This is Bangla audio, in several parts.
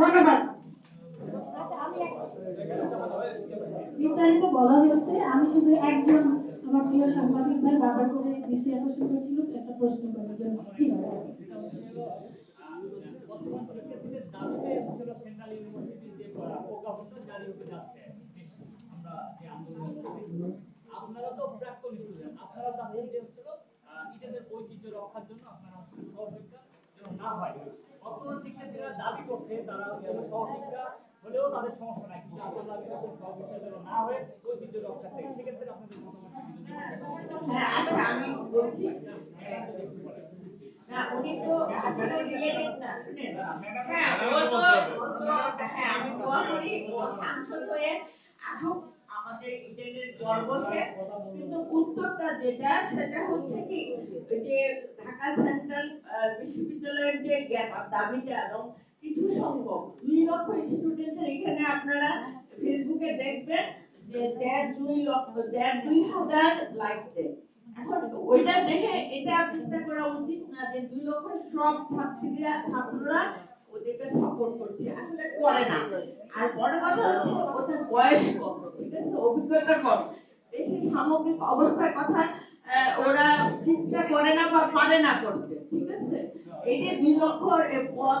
ধন্যবাদ। বিস্তারিত বলা হয়েছে, আমি শুধু একজন আমার প্রিয় সাংবাদিক ভাই বাবা করে দৃষ্টি আকর্ষণ করছিল একটা প্রশ্ন করার জন্য ঠিক আছে বর্তমান শিক্ষার্থীদের দাবিতে ছিল সেন্ট্রাল ইউনিভার্সিটি যে প্রজ্ঞাপনটা জারি হতে যাচ্ছে আমরা যে আন্দোলন করছি। আপনারা তো প্রাক্তন স্টুডেন্ট আপনারা চাচ্ছেন যে হচ্ছিল আহ, নিজেদের ঐতিহ্য রক্ষার জন্য আপনারা হচ্ছে সহশিক্ষা যেন না হয় বর্তমান শিক্ষার্থীরা দাবি করছে তারা হচ্ছে সহশিক্ষা উত্তরটা যেটা সেটা হচ্ছে কি যে ঢাকা সেন্ট্রাল বিশ্ববিদ্যালয়ের যে দাবিটা এবং দুই লক্ষ স্টুডেন্টের এখানে আপনারা ফেসবুকে দেখবেন যে দেড় দুই লক্ষ, দেড় দুই হাজার লাইক দেয়। এখন ওইটা দেখে এটা চিন্তা করা উচিত না যে দুই লক্ষ সব ছাত্রীরা, ছাত্ররা ওদেরকে সাপোর্ট করছে। আসলে করে না। আর বড় কথা হচ্ছে ওদের বয়স কম, ঠিক আছে? অভিজ্ঞতা কম। দেশের সামগ্রিক অবস্থার কথা ওরা চিন্তা করে না বা পারে না করতে, ঠিক আছে? এই যে দুই লক্ষ পদ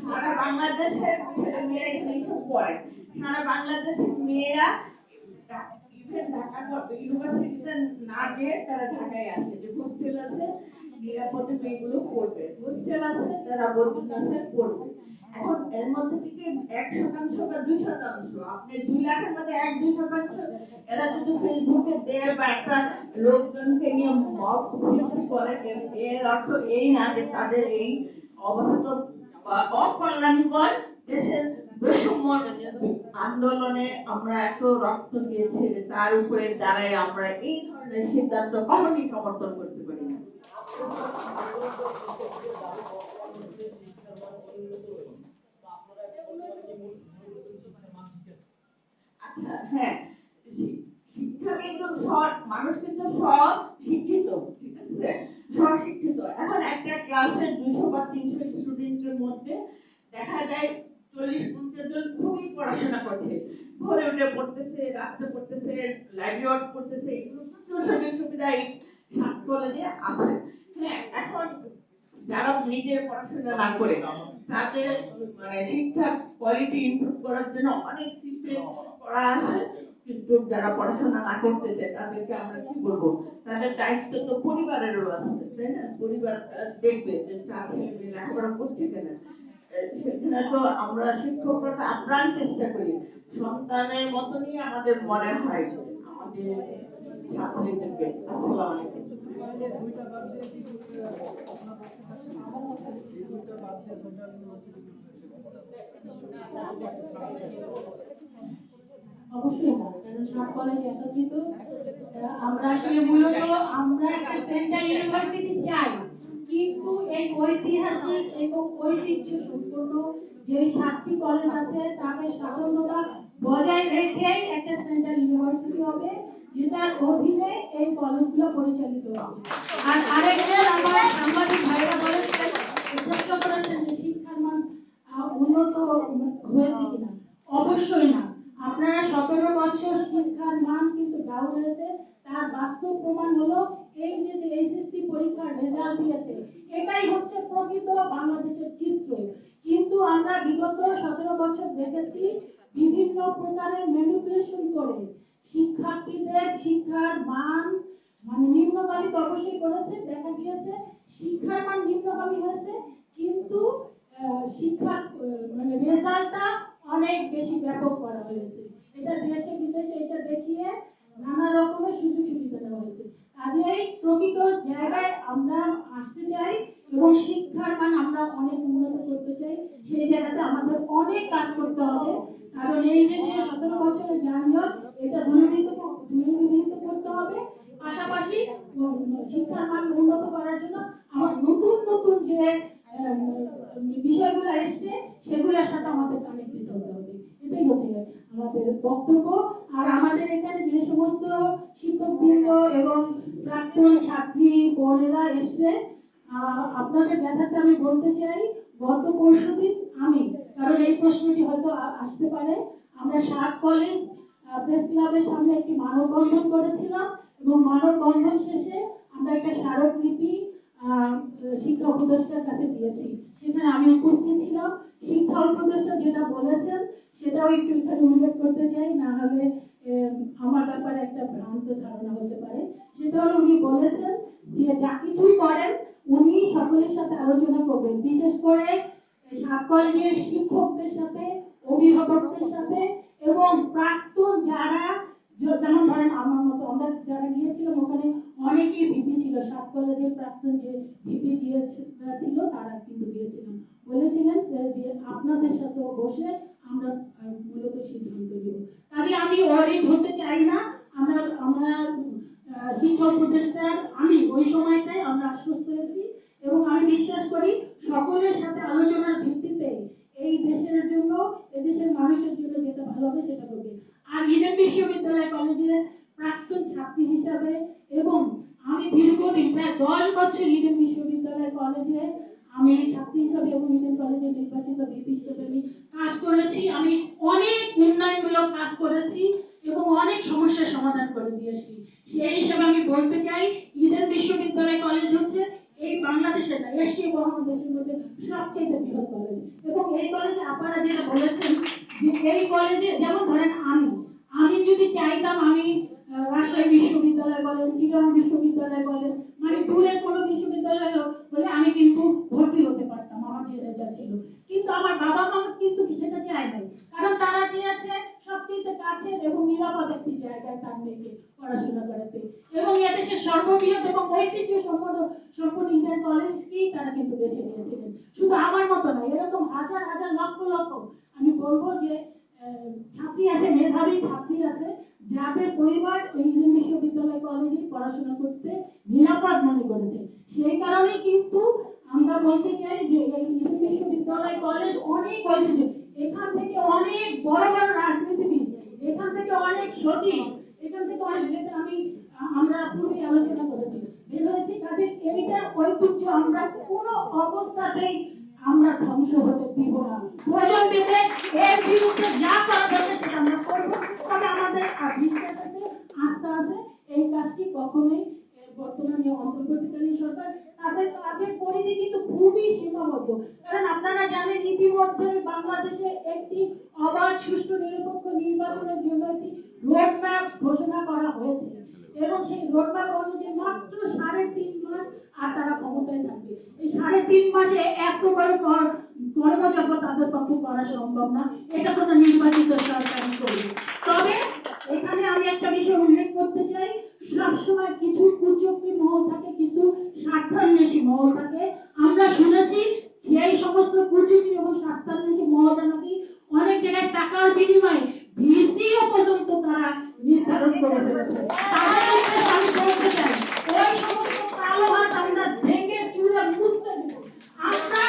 সারা বাংলাদেশের মেয়েরা সারা বাংলাদেশের মেয়েরা ইউনিভার্সিটিতে না গিয়ে তারা ঢাকায় যে হোস্টেল আছে, নিরাপদে মেয়েগুলো পড়বে। হোস্টেল আছে, তারা বন্ধু পড়বে। এখন এর মধ্যে থেকে এক শতাংশ বা দুই শতাংশ, আপনি দুই লাখের মধ্যে এক, দুই শতাংশ, এরা যদি ফেসবুকে দেয় বা একটা লোকজনকে নিয়ে মত সৃষ্টি করে, এর- অর্থ এই না যে তাদের এই অবস্থা অকল্যাণকর দেশের বৈষম্য আন্দোলনে আমরা এত রক্ত দিয়েছি তার উপরে দাঁড়ায় আমরা এই ধরনের সিদ্ধান্ত কখনই সমর্থন করতে পারি না আচ্ছা হ্যাঁ শি- শিক্ষা কিন্তু সব সব শিক্ষিত, ঠিক আছে? সব শিক্ষিত। এখন একটা ক্লাসে দুইশো বা তিনশো স্টুডেন্টের মধ্যে দেখা যায় চল্লিশ পঞ্চাশ জন খুবই পড়াশোনা করছে। ভোরে উঠে পড়তেছে, রাত্রে পড়তেছে লাইব্রেরি করতেছে এগুলো প্রচুর সুযোগ সুবিধা এই সাত কলেজে আছে। হ্যাঁ এখন যারা নিজের পড়াশোনা না করে, তাদের মানে শিক্ষার কোয়ালিটি ইমপ্রুভ করার জন্য অনেক সিস্টেম করা আছে। কিন্তু যারা পড়াশোনা না করতেছে, তাদেরকে আমরা কি বলব? তাদের দায়িত্ব তো পরিবারেরও আছে, তাই না? পরিবার দেখবে যে তার ছেলে লেখাপড়া করছে কিনা। সেখানে তো আমরা শিক্ষকরা তো আপ্রাণ চেষ্টা করি। সন্তানের মতনই আমাদের মনে হয়, আমাদের ছাত্রীদেরকে। আসসালামু আলাইকুম। অবশ্যই কারণ সব কলেজ একত্রিত। আমরা মূলত আমরা সেন্ট্রাল ইউনিভার্সিটি চাই, কিন্তু এই ঐতিহাসিক এবং ঐতিহ্য সম্পন্ন যে সাতটি কলেজ আছে, তাকে স্বাধীনতা বজায় রেখেই একটা সেন্ট্রাল ইউনিভার্সিটি হবে, যেটার অধীনে এই কলেজগুলো পরিচালিত হবে। আর আরেকজন আমার সাংবাদিক ভাইরা প্রশ্ন করেছেন যে শিক্ষার মান উন্নত হয়েছে কিনা। অবশ্যই না। আপনারা সতেরো বছর শিক্ষার মান কিন্তু ডাউন হয়েছে। তার বাস্তব প্রমাণ হলো এই যে এইচএসসি পরীক্ষার রেজাল্ট দিয়েছে, এটাই হচ্ছে প্রকৃত বাংলাদেশের চিত্র। কিন্তু আমরা বিগত সতেরো বছর দেখেছি বিভিন্ন প্রকারের ম্যানিপুলেশন করে। শিক্ষার্থীদের শিক্ষার মান মানে নিম্নগামী তো অবশ্যই করেছে, দেখা গিয়েছে শিক্ষার মান নিম্নগামী হয়েছে, কিন্তু শিক্ষার মানে রেজাল্টটা অনেক বেশি ব্যাপক করা হয়েছে এটা দেশে বিদেশে এটা দেখিয়ে নানা রকমের সুযোগ সুবিধা দেওয়া হয়েছে কাজেই প্রকৃত জায়গায় আমরা আসতে চাই এবং শিক্ষার মান আমরা অনেক উন্নত করতে চাই সেই জায়গাতে আমাদের অনেক কাজ করতে হবে। কারণ এই যে যে সতেরো বছরের যানজট এটা দূরীভূত দূরীভূত করতে হবে। পাশাপাশি শিক্ষার মান উন্নত করার জন্য আমার নতুন নতুন যে বিষয়গুলো এসছে, সেগুলোর সাথে আমাদের কানেক্টেড হতে হবে। এটাই হচ্ছে আমাদের বক্তব্য। আর আমাদের এখানে যে সমস্ত শিক্ষকবৃন্দ এবং প্রাক্তন ছাত্রী, বোনেরা এসছে আপনাদের দেখাতে আমি বলতে চাই। গত পরশু দিন আমি, কারণ এই প্রশ্নটি হয়তো আসতে পারে, আমরা সাত কলেজ প্রেস ক্লাবের সামনে একটি মানববন্ধন করেছিলাম এবং মানববন্ধন শেষে আমরা একটা স্মারকলিপি শিক্ষা উপদেষ্টার কাছে দিয়েছি। সেখানে আমি উপস্থিত ছিলাম। শিক্ষা উপদেষ্টা যেটা বলেছেন, সেটাও একটু এখানে উল্লেখ করতে চাই, না হলে এম, আমার ব্যাপারে একটা ভ্রান্ত ধারণা হতে পারে সেটা হলো উনি বলেছেন যে যা কিছুই করেন উনি সকলের সাথে আলোচনা করবেন বিশেষ করে এই সাত কলেজের শিক্ষকদের সাথে, অভিভাবকদের সাথে এবং প্রাক্তন যারা যেমন ধরেন আমার মতো, আমরা যারা গিয়েছিলাম, ওখানে অনেকেই ভিপি ছিল। সাত কলেজের প্রাক্তন যে ভিপি ছিল, তারা কিন্তু গিয়েছিলাম বলেছিলেন যে- আপনাদের সাথে বসে আমরা মূলত সিদ্ধান্ত নেব। কাজে আমি ওয়ারিড হতে চাই না। আমরা আমরা শিক্ষক শিক্ষা উপদেষ্টার, আমি ওই সময়টায় আমরা আশ্বস্ত হয়েছি এবং আমি বিশ্বাস করি সকলের সাথে আলোচনার ভিত্তিতে এই দেশের জন্য এদেশের মানুষের জন্য যেটা ভালো হবে, সেটা করবে আর ইডেন বিশ্ববিদ্যালয় কলেজের প্রাক্তন ছাত্রী হিসাবে এবং আমি দীর্ঘদিন, প্রায় দশ বছর ইডেন বিশ্ববিদ্যালয় কলেজে আমি ছাত্রী হিসাবে এবং ইডেন কলেজে নির্বাচিত ভিপি হিসেবে আমি কাজ করেছি। আমি অনেক উন্নয়নমূলক কাজ করেছি এবং অনেক সমস্যার সমাধান করে দিয়েছি সেই হিসাবে আমি বলতে চাই ইডেন বিশ্ববিদ্যালয় কলেজ হচ্ছে এই বাংলাদেশের না, এশিয়া মহাদেশের মধ্যে সবচেয়ে বৃহৎ কলেজ। এবং এই কলেজে আপনারা যেটা বলেছেন এই কলেজে যেমন ধরেন আমি আমি যদি চাইতাম আমি রাজশাহী বিশ্ববিদ্যালয় বলেন চিটাগং বিশ্ববিদ্যালয় বলেন মানে দূরের কোনো বিশ্ববিদ্যালয় হলে আমি কিন্তু ভর্তি হতে পারতাম, আমার যে রেজাল্ট ছিল। কিন্তু আমার বাবা মা কিন্তু সেটা চায় নাই। কারণ তারা চেয়েছে সবচেয়ে কাছের এবং নিরাপদ একটি জায়গায় তার মেয়েকে পড়াশোনা করাতে। এবং এদেশের সর্ববৃহৎ এবং ঐতিহ্য সম্পন্ন সম্পূর্ণ ইন্ডিয়ান কলেজকেই তারা কিন্তু বেছে নিয়েছিলেন। শুধু আমার মতো না, এরকম হাজার হাজার লক্ষ লক্ষ বলব যে ছাত্রী আছে, মেধাবী ছাত্রী আছে যাদের পরিবার ইন্ডিয়ান বিশ্ববিদ্যালয় কলেজে পড়াশোনা করতে নিরাপদ মনে করেছে। সেই কারণেই কিন্তু আমরা বলতে চাই যে, এই বিশ্ববিদ্যালয় কলেজ অনেক ঐতিহ্য এখান থেকে অনেক বড় বড় রাজনীতিবিদ, এখান থেকে অনেক সচিব, এখান থেকে অনেক যেটা আমি, আমরা পূর্বে আলোচনা করেছি। বের হয়েছি কাজে এইটার ঐতিহ্য আমরা কোনো অবস্থাতেই আমরা ধ্বংস হতে দিব না। প্রয়োজন পেতে এর বিরুদ্ধে যা করা সেটা আমরা করব। তবে আমাদের বিশ্বাস আছে, আস্থা আছে। এই কাজটি কখনোই বর্তমান যে অন্তর্বর্তীকালীন সরকার তাদের কাজের পরিধি কিন্তু খুবই সীমাবদ্ধ। কারণ আপনারা জানেন, ইতিমধ্যে বাংলাদেশে একটি অবাধ, সুষ্ঠু, নিরপেক্ষ নির্বাচনের জন্য একটি রোডম্যাপ ঘোষণা করা হয়েছে। এবং সেই রোডম্যাপ অনুযায়ী মাত্র সাড়ে তিন মাস আর তারা ক্ষমতায় থাকবে। এই সাড়ে তিন মাসে এত বড় কর- কর্মযজ্ঞ তাদের পক্ষে করা সম্ভব না। এটা কোনো নির্বাচিত সরকার করবে তবে এখানে আমি একটা বিষয় উল্লেখ করতে চাই। সবসময় কিছু কুচক্রী মহল থাকে, কিছু স্বার্থান্বেষী মহল থাকে আমরা শুনেছি যে এই সমস্ত কুচক্রী এবং স্বার্থান্বেষী মহলরা নাকি অনেক জায়গায় টাকার বিনিময়ে ভিসিও পর্যন্ত তারা নির্ধারণ করে ফেলেছে তাদের উদ্দেশ্যে আমি বলতে চাই ওই সমস্ত কালো হাত আমরা ভেঙে চুরে মুছতে দেব আমরা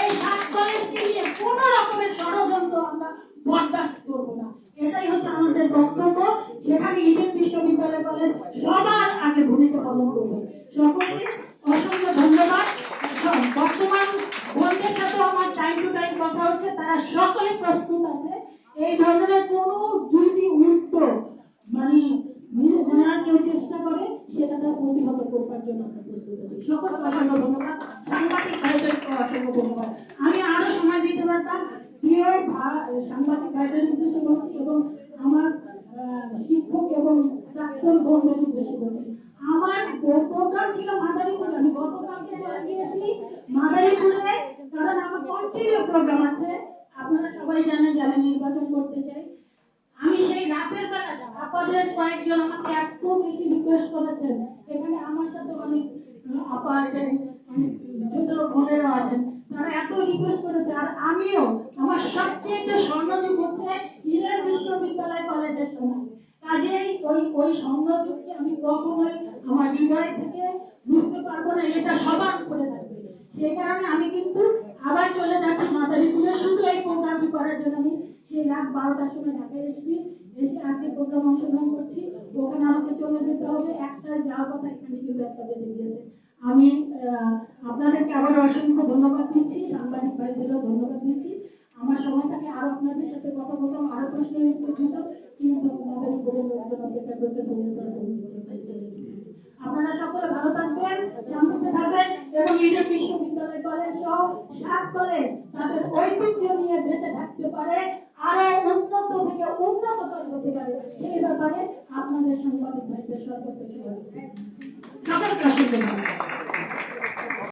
এই সাত কলেজকে নিয়ে কোনো রকমের ষড়যন্ত্র আমরা বরদাস্ত করব না এটাই হচ্ছে আমাদের বক্তব্য যেখানে ইডেন বিশ্ববিদ্যালয় কলেজ সবার আগে ভূমিকা পালন করবে সকলকে অসংখ্য ধন্যবাদ সব বর্তমান বোনদের সাথেও আমার টাইম টু টাইম কথা হচ্ছে, তারা সকলে প্রস্তুত আছে। এই ধরনের কোনো যদি উল্টো মানে নেওয়ার কেউ চেষ্টা করে, সেটা তার প্রতিহত করবার জন্য আমরা প্রস্তুত আছি। সকলকে অসংখ্য ধন্যবাদ। সাংবাদিক ভাইদেরকে অসংখ্য ধন্যবাদ। আমি আরও সময় দিতে পারতাম। প্রিয় সাংবাদিক ভাইদের উদ্দেশ্যে বলছি এবং আমার শিক্ষক এবং প্রাক্তন বোনদের উদ্দেশ্যে বলছি আমার প্রোগ্রাম ছিল মাদারীপুরে আমি গতকালকে চলে গিয়েছি মাদারীপুরে কারণ আমার কন্টিনিউ প্রোগ্রাম আছে আপনারা সবাই জানেন যে আমি নির্বাচন করতে চাই আমি সেই রাতের বেলা কয়েকজন আমাকে এত বেশি রিকোয়েস্ট করেছেন, এখানে আমার সাথে অনেক আপা আছেন ছোট বোনেরা আছেন, তারা এত রিকোয়েস্ট করেছে। আর আমিও, আমার সবচেয়ে স্বর্ণযুগ হচ্ছে ইরান বিশ্ববিদ্যালয় কলেজের সময়। কাজেই ওই ওই স্বর্ণযুগকে আমি কখনোই আমার হৃদয় থেকে বুঝতে পারব না, এটা সবার করে থাকবে। সেই কারণে আমি কিন্তু আবার চলে যাচ্ছি মাদারীপুরে শুধু এই প্রোগ্রামটি করার জন্য আমি সেই রাত বারোটার সময় ঢাকায় এসেছি। এসে আজকে প্রোগ্রাম অংশগ্রহণ করছি। ওখানে আমাকে চলে যেতে হবে। একটা যাওয়ার কথা এখানে কিন্তু একটা বেঁধে গিয়েছে আমি আপনাদেরকে আবার অসংখ্য ধন্যবাদ দিচ্ছি। সাংবাদিক ভাইদেরও ধন্যবাদ দিচ্ছি। আমার সময়টাকে আরও আপনাদের সাথে কথা বলতাম। আরও প্রশ্ন দিতাম। কিন্তু মাদারীপুরের লোকজন অপেক্ষা করছে। আপনারা সকলে ভালো থাকবেন, শান্তিতে থাকবেন এবং ইডেন বিশ্ববিদ্যালয় কলেজ সহ সাত কলেজ তাদের ঐতিহ্য নিয়ে বেঁচে থাকতে পারে। আরও উন্নত থেকে উন্নততর হতে পারে সেই ব্যাপারে